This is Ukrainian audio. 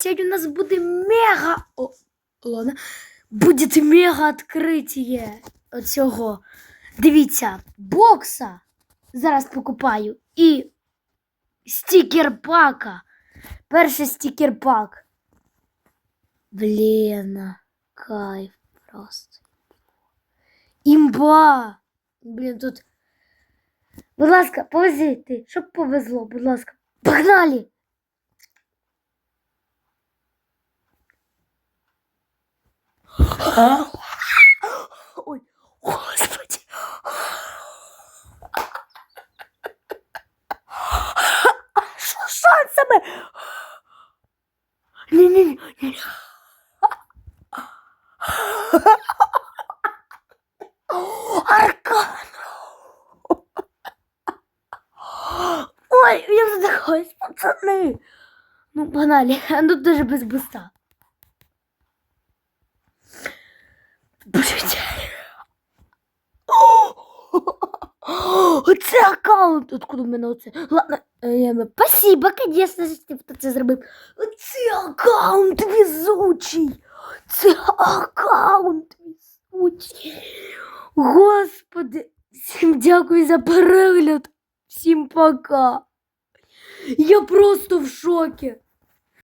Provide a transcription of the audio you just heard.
Сьогодні у нас буде мега. О. Буде мега відкриття оцього. Дивіться, бокса. Зараз покупаю. І стікер пака. Перший стікер пак. Блін, кайф просто. Імба! Блін, тут. Будь ласка, повези ти, щоб повезло, будь ласка. Погнали! Ой, господи. Що з шансами? Ні-ні-ні. Аркан. Ой, я задыхаюсь, пацаны. Ну, погнали. Ну, даже без буста. Оце аккаунт. Откуда в мене оце? Ладно, е, я... спасибо, конечно, що це зробив. Це аккаунт везучий. Це аккаунт везучий. Господи, всім дякую за перегляд. Всім пока. Я просто в шокі.